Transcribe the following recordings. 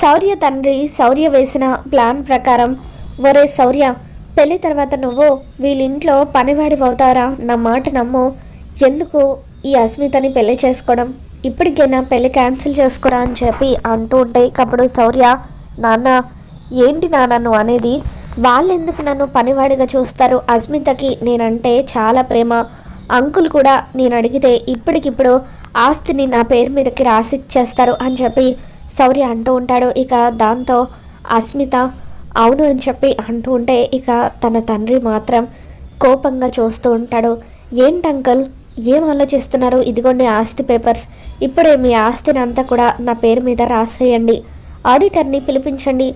శౌర్య తండ్రి శౌర్య వేసిన ప్లాన్ ప్రకారం ఒరే శౌర్య పెళ్ళి తర్వాత నువ్వు వీళ్ళింట్లో పనివాడి అవుతారా నా మాట నమ్ము. ఎందుకు ఈ అస్మితని పెళ్ళి చేసుకోవడం? ఇప్పటికైనా పెళ్ళి క్యాన్సిల్ చేసుకోరా అని చెప్పి అంటూ ఉంటే అప్పుడు శౌర్య నాన్న ఏంటి నాన్న నువ్వు అనేది? వాళ్ళెందుకు నన్ను పనివాడిగా చూస్తారు? అస్మితకి నేనంటే చాలా ప్రేమ. అంకుల్ కూడా నేను అడిగితే ఇప్పటికిప్పుడు ఆస్తిని నా పేరు మీదకి రాసిచ్చేస్తారు అని చెప్పి శౌర్య అంటూ ఉంటాడు. ఇక దాంతో అస్మిత అవును అని చెప్పి అంటూ ఉంటే ఇక తన తండ్రి మాత్రం కోపంగా చూస్తూ ఉంటాడు. ఏంటి అంకల్? ఏం ఆలోచిస్తున్నారు? ఇదిగోండి ఆస్తి పేపర్స్. ఇప్పుడే మీ ఆస్తిని అంతా కూడా నా పేరు మీద రాసేయండి. ఆడిటర్ని పిలిపించండి.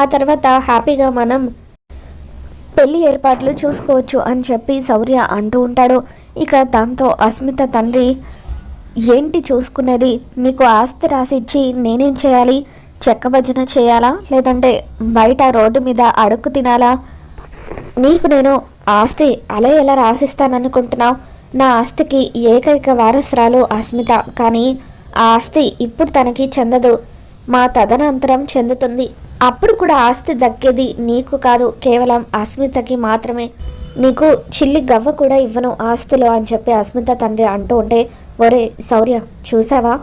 ఆ తర్వాత హ్యాపీగా మనం పెళ్ళి ఏర్పాట్లు చూసుకోవచ్చు అని చెప్పి శౌర్య అంటూ ఉంటాడు. ఇక దాంతో అస్మిత తండ్రి ఏంటి చూసుకునేది? నీకు ఆస్తి రాసిచ్చి నేనేం చేయాలి? చెక్క భజన చేయాలా? లేదంటే బయట రోడ్డు మీద అడుక్కు తినాలా? నీకు నేను ఆస్తి అలా ఎలా రాసిస్తాననుకుంటున్నావు? నా ఆస్తికి ఏకైక వారసురాలు అస్మిత. కానీ ఆ ఆస్తి ఇప్పుడు తనకి చెందదు. మా తదనంతరం చెందుతుంది. అప్పుడు కూడా ఆస్తి దక్కేది నీకు కాదు. కేవలం అస్మితకి మాత్రమే. నీకు చిల్లి గవ్వ కూడా ఇవ్వను ఆస్తిలో అని చెప్పి అస్మిత తండ్రి అంటూ ఉంటే ఒరే శౌర్య చూసావా?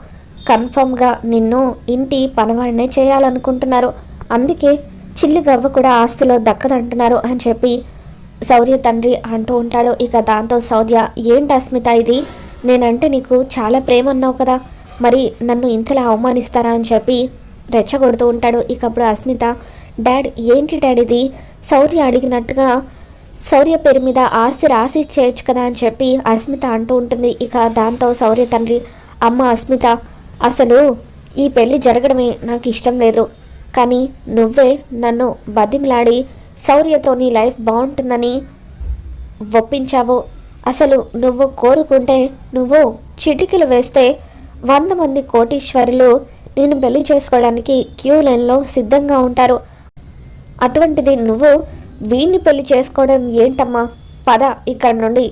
కన్ఫర్మ్గా నిన్ను ఇంటి పనవాడినే చేయాలనుకుంటున్నారు. అందుకే చిల్లి గవ్వ కూడా ఆస్తిలో దక్కదంటున్నారు అని చెప్పి శౌర్య తండ్రి అంటూ ఉంటాడు. ఇక దాంతో శౌర్య ఏంటి అస్మిత ఇది? నేనంటే నీకు చాలా ప్రేమ అన్నావు కదా. మరి నన్ను ఇంతలా అవమానిస్తారా? అని చెప్పి రెచ్చగొడుతూ ఉంటాడు. ఇకప్పుడు అస్మిత డాడ్ ఏంటి డాడ్ ఇది? శౌర్య అడిగినట్టుగా శౌర్య పేరు మీద ఆస్తి రాసి చేయొచ్చు కదా అని చెప్పి అస్మిత అంటూ ఉంటుంది. ఇక దాంతో శౌర్య తండ్రి అమ్మ అస్మిత అసలు ఈ పెళ్ళి జరగడమే నాకు ఇష్టం లేదు. కానీ నువ్వే నన్ను బతిమలాడి శౌర్యతో నీ లైఫ్ బాగుంటుందని ఒప్పించావు. అసలు నువ్వు కోరుకుంటే నువ్వు చిటికలు వేస్తే వంద మంది కోటీశ్వరులు నేను పెళ్ళి చేసుకోవడానికి క్యూ లైన్లో సిద్ధంగా ఉంటారు. అటువంటిది నువ్వు వీణ్ణి పెళ్ళి చేసుకోవడం ఏంటమ్మా? పద ఇక్కడ నుండి.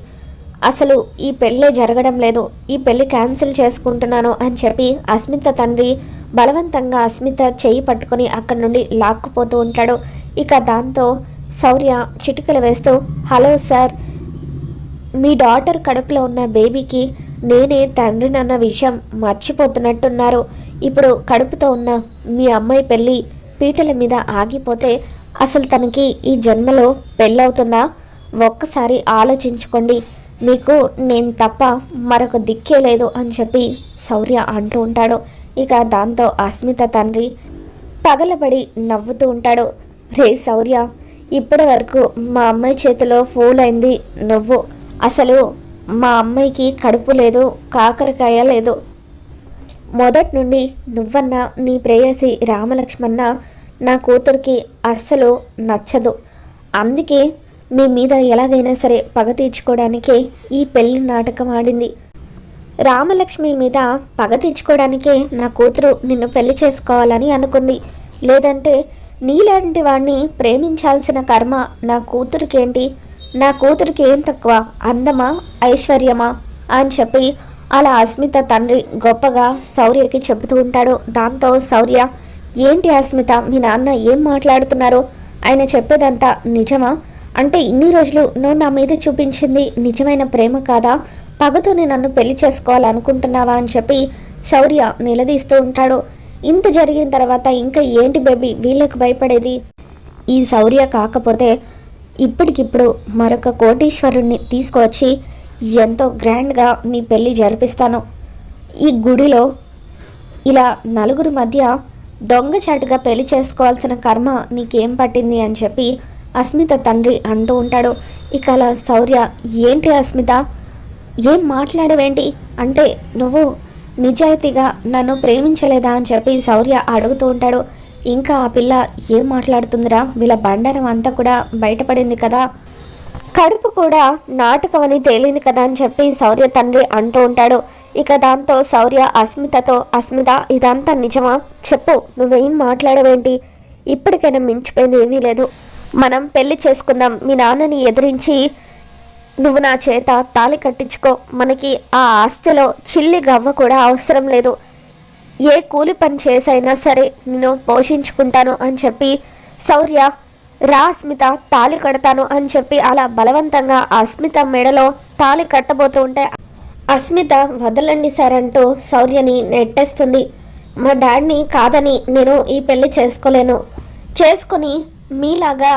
అసలు ఈ పెళ్ళే జరగడం లేదు. ఈ పెళ్ళి క్యాన్సిల్ చేసుకుంటున్నాను అని చెప్పి అస్మిత తండ్రి బలవంతంగా అస్మిత చేయి పట్టుకొని అక్కడి నుండి లాక్కుపోతూ ఉంటాడు. ఇక దాంతో శౌర్య చిటికలు వేస్తూ హలో సార్ మీ డాటర్ కడుపులో ఉన్న బేబీకి నేనే తండ్రినన్న విషయం మర్చిపోతున్నట్టున్నారు. ఇప్పుడు కడుపుతో ఉన్న మీ అమ్మాయి పెళ్ళి పీటల మీద ఆగిపోతే అసలు తనకి ఈ జన్మలో పెళ్ళవుతుందా? ఒక్కసారి ఆలోచించుకోండి. మీకు నేను తప్ప మరొక దిక్కే లేదు అని చెప్పి శౌర్య అంటూ ఉంటాడు. ఇక దాంతో అస్మిత తండ్రి పగలబడి నవ్వుతూ ఉంటాడు. రే శౌర్య ఇప్పటి వరకు మా అమ్మాయి చేతిలో ఫూల్ అయింది నువ్వు. అసలు మా అమ్మాయికి కడుపు లేదు కాకరకాయ లేదు. మొదటి నుండి నువ్వన్న నీ ప్రేయసి రామలక్ష్మణ నా కూతురికి అస్సలు నచ్చదు. అందుకే మీ మీద ఎలాగైనా సరే పగ తీర్చుకోవడానికే ఈ పెళ్ళి నాటకం ఆడింది. రామలక్ష్మి మీద పగ తీర్చుకోవడానికే నా కూతురు నిన్ను పెళ్ళి చేసుకోవాలని అనుకుంది. లేదంటే నీలాంటి వాడిని ప్రేమించాల్సిన కర్మ నా కూతురికేంటి? నా కూతురికి ఏం తక్కువ? అందమా? ఐశ్వర్యమా? అని చెప్పి అలా అస్మిత తండ్రి గొప్పగా శౌర్యకి చెబుతూ ఉంటాడు. దాంతో శౌర్య ఏంటి అస్మిత? మీ నాన్న ఏం మాట్లాడుతున్నారో? ఆయన చెప్పేదంతా నిజమా? అంటే ఇన్ని రోజులు నువ్వు నా మీద చూపించింది నిజమైన ప్రేమ కాదా? పగతోనే నన్ను పెళ్ళి చేసుకోవాలనుకుంటున్నావా? అని చెప్పి శౌర్య నిలదీస్తూ ఉంటాడు. ఇంత జరిగిన తర్వాత ఇంకా ఏంటి బేబీ? వీళ్ళకి భయపడేది? ఈ శౌర్య కాకపోతే ఇప్పటికిప్పుడు మరొక కోటీశ్వరుణ్ణి తీసుకువచ్చి ఎంతో గ్రాండ్గా నీ పెళ్ళి జరిపిస్తాను. ఈ గుడిలో ఇలా నలుగురు మధ్య దొంగచాటుగా పెళ్ళి చేసుకోవాల్సిన కర్మ నీకేం పట్టింది అని చెప్పి అస్మిత తండ్రి అంటూ ఉంటాడు. ఇక అలా శౌర్య ఏంటి అస్మిత? ఏం మాట్లాడవేంటి? అంటే నువ్వు నిజాయితీగా నన్ను ప్రేమించలేదా? అని చెప్పి శౌర్య అడుగుతూ ఉంటాడు. ఇంకా ఆ పిల్ల ఏం మాట్లాడుతుందిరా? వీళ్ళ బండారం అంతా కూడా బయటపడింది కదా. కడుపు కూడా నాటకం అని తేలింది కదా అని చెప్పి శౌర్య తండ్రి అంటూ ఉంటాడు. ఇక దాంతో శౌర్య అస్మితతో అస్మిత ఇదంతా నిజమా? చెప్పు నువ్వేం మాట్లాడవేంటి? ఇప్పటికైనా మించిపోయింది ఏమీ లేదు. మనం పెళ్ళి చేసుకుందాం. మీ నాన్నని ఎదిరించి నువ్వు నా చేత తాళి కట్టించుకో. మనకి ఆ ఆస్తిలో చిల్లి గవ్వ కూడా అవసరం లేదు. ఏ కూలి పని చేసైనా సరే నేను పోషించుకుంటాను అని చెప్పి శౌర్య రా అస్మిత తాళి కడతాను అని చెప్పి అలా బలవంతంగా అస్మిత మెడలో తాళి కట్టబోతూ ఉంటే అస్మిత వదలండి సార్ అంటూ శౌర్యని నెట్టేస్తుంది. మా డాడ్ని కాదని నేను ఈ పెళ్ళి చేసుకోలేను. చేసుకుని మీలాగా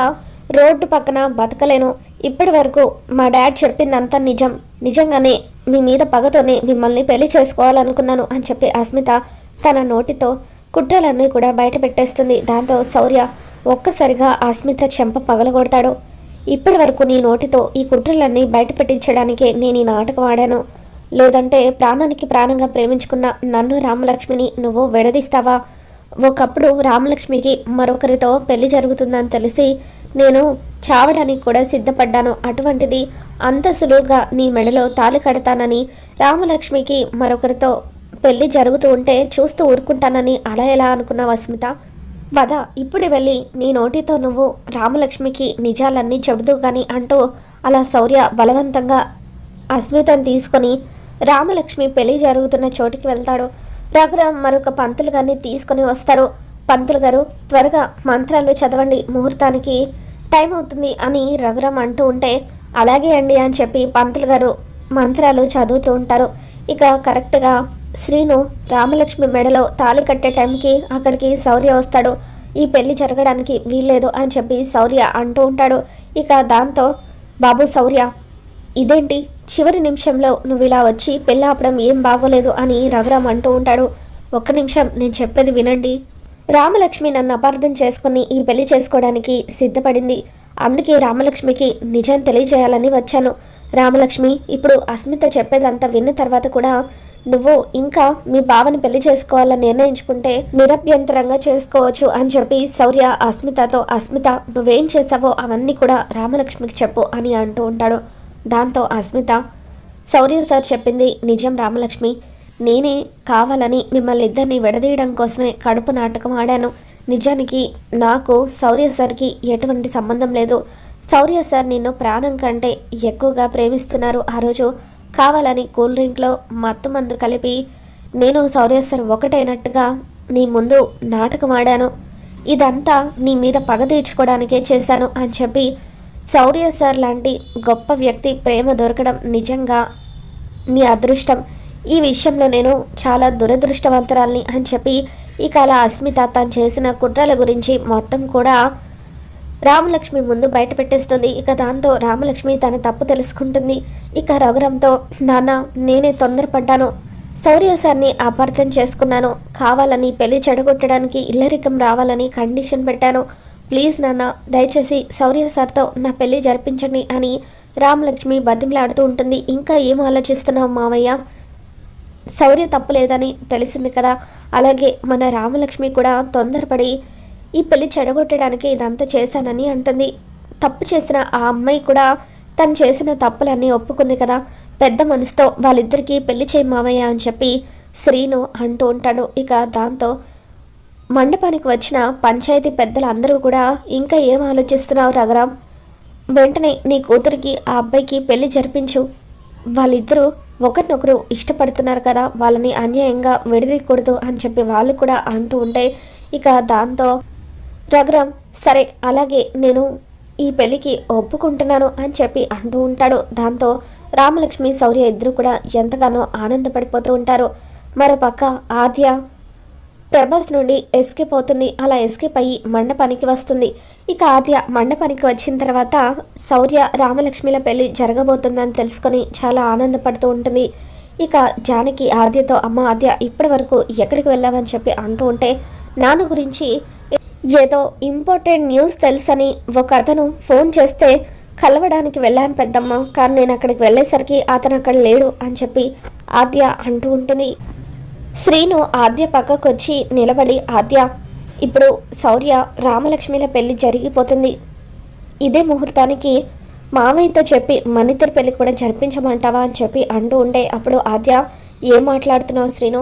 రోడ్డు పక్కన బతకలేను. ఇప్పటి వరకు మా డాడ్ చెప్పిందంతా నిజం. నిజంగానే మీ మీద పగతోనే మిమ్మల్ని పెళ్ళి చేసుకోవాలనుకున్నాను అని చెప్పి అస్మిత తన నోటితో కుట్రలన్నీ కూడా బయట పెట్టేస్తుంది. దాంతో శౌర్య ఒక్కసారిగా అస్మిత చెంప పగలగొడతాడు. ఇప్పటి వరకు నీ నోటితో ఈ కుట్రలన్నీ బయట పెట్టించడానికే నేను ఈ నాటకం ఆడాను. లేదంటే ప్రాణానికి ప్రాణంగా ప్రేమించుకున్న నన్ను రామలక్ష్మిని నువ్వు విడదీస్తావా? ఒకప్పుడు రామలక్ష్మికి మరొకరితో పెళ్ళి జరుగుతుందని తెలిసి నేను చావడానికి కూడా సిద్ధపడ్డాను. అటువంటిది అంత సులువుగా నీ మెడలో తాళి కడతానని రామలక్ష్మికి మరొకరితో పెళ్ళి జరుగుతూ ఉంటే చూస్తూ ఊరుకుంటానని అలా ఎలా అనుకున్నావు అస్మిత? వద ఇప్పుడు వెళ్ళి నీ నోటితో నువ్వు రామలక్ష్మికి నిజాలన్నీ చెబుతూ కానీ అంటూ అలా శౌర్య బలవంతంగా అస్మితను తీసుకొని రామలక్ష్మి పెళ్ళి జరుగుతున్న చోటికి వెళ్తాడు. రఘురామ్ మరొక పంతులు గారిని తీసుకొని వస్తారు. పంతులు గారు త్వరగా మంత్రాలు చదవండి. ముహూర్తానికి టైం అవుతుంది అని రఘురామ్ అంటూ ఉంటే అలాగే అండి అని చెప్పి పంతులు గారు మంత్రాలు చదువుతూ ఉంటారు. ఇక కరెక్ట్గా శ్రీను రామలక్ష్మి మెడలో తాళి కట్టే టైంకి అక్కడికి శౌర్య వస్తాడు. ఈ పెళ్ళి జరగడానికి వీల్లేదు అని చెప్పి శౌర్య అంటూ ఉంటాడు. ఇక దాంతో బాబు శౌర్య ఇదేంటి? చివరి నిమిషంలో నువ్వు ఇలా వచ్చి పెళ్ళి ఆపడం ఏం బాగోలేదు అని రఘురామ్ అంటూ ఉంటాడు. ఒక్క నిమిషం నేను చెప్పేది వినండి. రామలక్ష్మి నన్ను అపార్థం చేసుకుని ఈ పెళ్ళి చేసుకోవడానికి సిద్ధపడింది. అందుకే రామలక్ష్మికి నిజం తెలియజేయాలని వచ్చాను. రామలక్ష్మి ఇప్పుడు అస్మిత చెప్పేదంతా విన్న తర్వాత కూడా నువ్వు ఇంకా మీ బావని పెళ్ళి చేసుకోవాలని నిర్ణయించుకుంటే నిరభ్యంతరంగా చేసుకోవచ్చు అని చెప్పి శౌర్య అస్మితతో అస్మిత నువ్వేం చేసావో అవన్నీ కూడా రామలక్ష్మికి చెప్పు అని అంటూ ఉంటాడు. దాంతో అస్మిత శౌర్య సార్ చెప్పింది నిజం రామలక్ష్మి. నేనే కావాలని మిమ్మల్ని ఇద్దరిని విడదీయడం కోసమే కడుపు నాటకం ఆడాను. నిజానికి నాకు శౌర్య సార్కి ఎటువంటి సంబంధం లేదు. శౌర్య సార్ నిన్ను ప్రాణం కంటే ఎక్కువగా ప్రేమిస్తున్నారు ఆ రోజు. కావాలని కూల్ డ్రింక్లో మత్తు మందు కలిపి నేను శౌర్య సార్ ఒకటైనట్టుగా నీ ముందు నాటకం ఆడాను. ఇదంతా నీ మీద పగ తీర్చుకోవడానికే చేశాను అని చెప్పి శౌర్య సార్ లాంటి గొప్ప వ్యక్తి ప్రేమ దొరకడం నిజంగా మీ అదృష్టం. ఈ విషయంలో నేను చాలా దురదృష్టవంతరాలని అని చెప్పి ఇక అలా అస్మిత తాను చేసిన కుట్రల గురించి మొత్తం కూడా రామలక్ష్మి ముందు బయట పెట్టేస్తుంది. ఇక దాంతో రామలక్ష్మి తన తప్పు తెలుసుకుంటుంది. ఇక రఘురంతో నాన్న నేనే తొందరపడ్డాను. శౌర్య సార్ని అపార్థం చేసుకున్నాను. కావాలని పెళ్ళి చెడగొట్టడానికి ఇల్లరికం రావాలని కండిషన్ పెట్టాను. ప్లీజ్ నాన్న దయచేసి శౌర్య సార్తో నా పెళ్ళి జరిపించండి అని రామలక్ష్మి బతిమలాడుతూ ఉంటుంది. ఇంకా ఏం ఆలోచిస్తున్నావు మావయ్య? శౌర్య తప్పు లేదని తెలిసింది కదా. అలాగే మన రామలక్ష్మి కూడా తొందరపడి ఈ పెళ్ళి చెడగొట్టడానికి ఇదంతా చేశానని అంటుంది. తప్పు చేసిన ఆ అమ్మాయి కూడా తను చేసిన తప్పులన్నీ ఒప్పుకుంది కదా. పెద్ద మనసుతో వాళ్ళిద్దరికీ పెళ్ళి చేయి మావయ్య అని చెప్పి శ్రీను అంటూ ఉంటాడు. ఇక దాంతో మండపానికి వచ్చిన పంచాయతీ పెద్దలు అందరూ కూడా ఇంకా ఏం ఆలోచిస్తున్నావు రఘురాం వెంటనే నీ కూతురికి ఆ అబ్బాయికి పెళ్ళి జరిపించు. వాళ్ళిద్దరూ ఒకరినొకరు ఇష్టపడుతున్నారు కదా వాళ్ళని అన్యాయంగా విడదీయకూడదు అని చెప్పి వాళ్ళు కూడా అంటూ ఉంటే ఇక దాంతో రఘురాం సరే అలాగే నేను ఈ పెళ్ళికి ఒప్పుకుంటున్నాను అని చెప్పి అంటూ ఉంటాడు. దాంతో రామలక్ష్మి శౌర్య ఇద్దరు కూడా ఎంతగానో ఆనందపడిపోతూ ఉంటారు. మరోపక్క ఆద్య ప్రభాస్ నుండి ఎస్కేప్ అవుతుంది. అలా ఎస్కేప్ అయ్యి మండపానికి వస్తుంది. ఇక ఆద్య మండపానికి వచ్చిన తర్వాత శౌర్య రామలక్ష్మిల పెళ్ళి జరగబోతుందని తెలుసుకొని చాలా ఆనందపడుతూ ఉంటుంది. ఇక జానకి ఆద్యతో అమ్మ ఆద్య ఇప్పటి వరకు ఎక్కడికి వెళ్ళామని చెప్పి అంటూ ఉంటే నాన్న గురించి ఏదో ఇంపార్టెంట్ న్యూస్ తెలుసని ఒక అతను ఫోన్ చేస్తే కలవడానికి వెళ్ళాను పెద్దమ్మ. కానీ నేను అక్కడికి వెళ్ళేసరికి అతను అక్కడ లేడు అని చెప్పి ఆద్య అంటూ ఉంటుంది. శ్రీను ఆద్య పక్కకు వచ్చి నిలబడి ఆద్య ఇప్పుడు శౌర్య రామలక్ష్మిల పెళ్ళి జరిగిపోతుంది. ఇదే ముహూర్తానికి మామయ్యతో చెప్పి మనిద్దరి పెళ్ళి కూడా జరిపించమంటావా? అని చెప్పి అంటూ ఉండే అప్పుడు ఆద్య ఏం మాట్లాడుతున్నావు శ్రీను?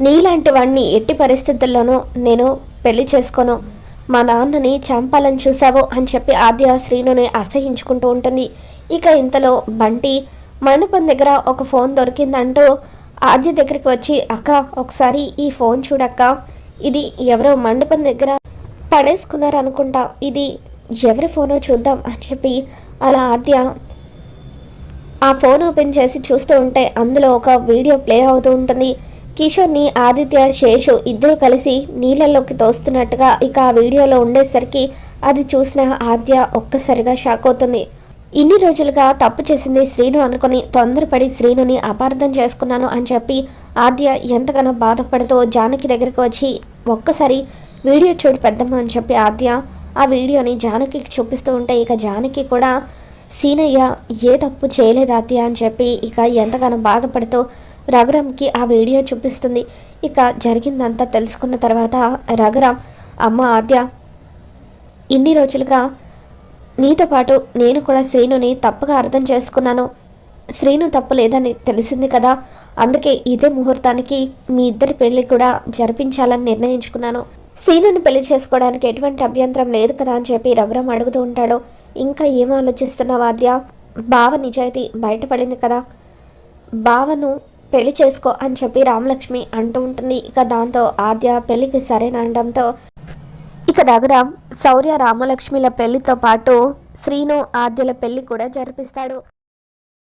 నీలాంటి వాడిని ఎట్టి పరిస్థితుల్లోనూ నేను పెళ్ళి చేసుకోను. మా నాన్నని చంపాలని చూసావు అని చెప్పి ఆద్య శ్రీనుని అసహించుకుంటూ ఉంటుంది. ఇక ఇంతలో బంటి మండపం దగ్గర ఒక ఫోన్ దొరికిందంటూ ఆద్య దగ్గరికి వచ్చి అక్క ఒకసారి ఈ ఫోన్ చూడక్క. ఇది ఎవరో మండపం దగ్గర పడేసుకున్నారు అనుకుంటా ఇది ఎవరి ఫోనో చూద్దాం అని చెప్పి అలా ఆద్య ఆ ఫోన్ ఓపెన్ చేసి చూస్తూ ఉంటే అందులో ఒక వీడియో ప్లే అవుతూ ఉంటుంది. కిషోర్ని ఆదిత్య శేషు ఇద్దరు కలిసి నీళ్ళల్లోకి తోస్తున్నట్టుగా ఇక ఆ వీడియోలో ఉండేసరికి అది చూసిన ఆద్య ఒక్కసారిగా షాక్ అవుతుంది. ఇన్ని రోజులుగా తప్పు చేసింది శ్రీను అనుకుని తొందరపడి శ్రీనుని అపార్థం చేసుకున్నాను అని చెప్పి ఆద్య ఎంతగానో బాధపడుతూ జానకి దగ్గరికి వచ్చి ఒక్కసారి వీడియో చూడు పెద్దమ్మ అని చెప్పి ఆద్య ఆ వీడియోని జానకికి చూపిస్తూ ఉంటే ఇక జానకి కూడా సీనయ్య ఏ తప్పు చేయలేదు ఆద్య అని చెప్పి ఇక ఎంతగానో బాధపడుతూ రఘురామ్కి ఆ వీడియో చూపిస్తుంది. ఇక జరిగిందంతా తెలుసుకున్న తర్వాత రఘురామ్ అమ్మ ఆద్య ఇన్ని రోజులుగా నీతో పాటు నేను కూడా శ్రీనుని తప్పుగా అర్థం చేసుకున్నాను. శ్రీను తప్పు లేదని తెలిసింది కదా. అందుకే ఇదే ముహూర్తానికి మీ ఇద్దరి పెళ్ళి కూడా జరిపించాలని నిర్ణయించుకున్నాను. శ్రీనుని పెళ్ళి చేసుకోవడానికి ఎటువంటి అభ్యంతరం లేదు కదా అని చెప్పి రఘురామ్ అడుగుతూ ఉంటాడు. ఇంకా ఏం ఆలోచిస్తున్నావు ఆద్య? బావ నిజాయితీ బయటపడింది కదా. బావను పెళ్ళి చేసుకో అని చెప్పి రామలక్ష్మి అంటూ ఉంటుంది. ఇక దాంతో ఆద్య పెళ్ళికి సరేనడంతో ఇక రఘురామ్ శౌర్య రామలక్ష్మిల పెళ్ళితో పాటు శ్రీను ఆద్యల పెళ్ళి కూడా జరిపిస్తాడు.